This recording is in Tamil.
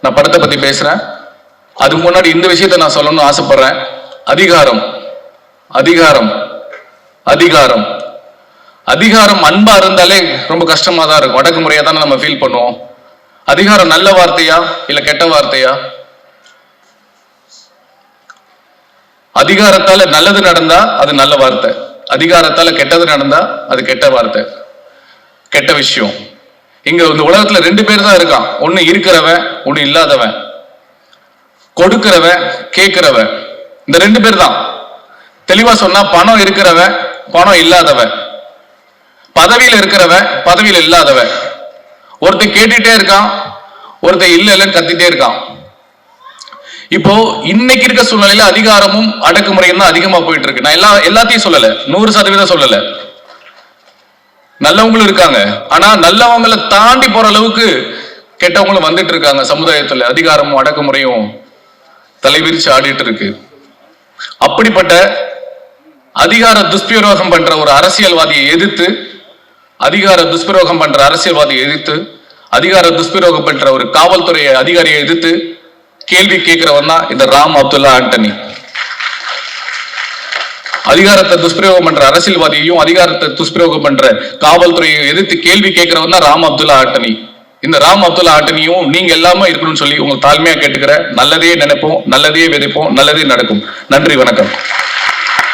நான் படத்தை பத்தி பேசுறேன். அதுக்கு முன்னாடி இந்த விஷயத்தை நான் சொல்லணும்னு ஆசைப்படுறேன். அதிகாரம். அதிகாரம். அதிகாரம். அதிகாரம் அன்பா இருந்தாலே ரொம்ப கஷ்டமா தான் இருக்கும். அடக்குமுறையா தானே நம்ம ஃபீல் பண்ணுவோம். அதிகாரம் நல்ல வார்த்தையா இல்ல கெட்ட வார்த்தையா? அதிகாரத்தால நல்லது நடந்தா அது நல்ல வார்த்தை. அதிகாரத்தால கெட்டது நடந்தா அது கெட்ட வார்த்தை. கெட்ட விஷயம். இங்க இந்த உலகத்துல ரெண்டு பேர் தான் இருக்கான். ஒண்ணு இருக்கிறவன் ஒன்னு இல்லாதவன். கொடுக்கிறவன் கேட்கிறவன். இந்த ரெண்டு பேர் தான். தெளிவா சொன்னா பணம் இருக்கிறவன் பணம் இல்லாதவன். பதவியில இருக்கிறவன் பதவியில இல்லாதவன். ஒருத்தன் கேட்டுட்டே இருக்கான் ஒருத்தன் இல்ல இல்லைன்னு கத்திட்டே இருக்கான். இப்போ இன்னைக்கு இருக்க சூழ்நிலையில அதிகாரமும் அடக்குமுறையும் தான் அதிகமா போயிட்டு இருக்கு. நான் எல்லா எல்லாத்தையும் சொல்லல. நூறு சதவீதம் சொல்லல. நல்லவங்களும் இருக்காங்க. ஆனா நல்லவங்களை தாண்டி போற அளவுக்கு கெட்டவங்களும் வந்துட்டு இருக்காங்க. சமுதாயத்துல அதிகாரமும் அடக்குமுறையும் தலைவிரிச்சு ஆடிட்டு இருக்கு. அப்படிப்பட்ட அதிகார துஷ்பிரயோகம் பண்ற ஒரு அரசியல்வாதியை எதிர்த்து அதிகார துஷ்பிரயோகம் பண்ற அரசியல்வாதியை எதிர்த்து அதிகார துஷ்பிரயோகம் பண்ற ஒரு காவல்துறை அதிகாரியை எதிர்த்து கேள்வி கேட்கிறவன் தான் இந்த ராம் அப்துல்லா ஆண்டனி. அதிகாரத்தை துஷ்பிரயோகம் பண்ற அரசியல்வாதியையும் அதிகாரத்தை துஷ்பிரயோகம் பண்ற காவல்துறையை எதிர்த்து கேள்வி கேட்கிறவன் தான் ராம் அப்துல்லா ஆட்டனி. இந்த ராம் அப்துல்லா ஆட்டனியும் நீங்க எல்லாமே இருக்கணும்னு சொல்லி உங்களுக்கு தாழ்மையா கேட்டுக்கிற நல்லதே நினைப்போம் நல்லதே விதைப்போம் நல்லதே நடக்கும். நன்றி வணக்கம்.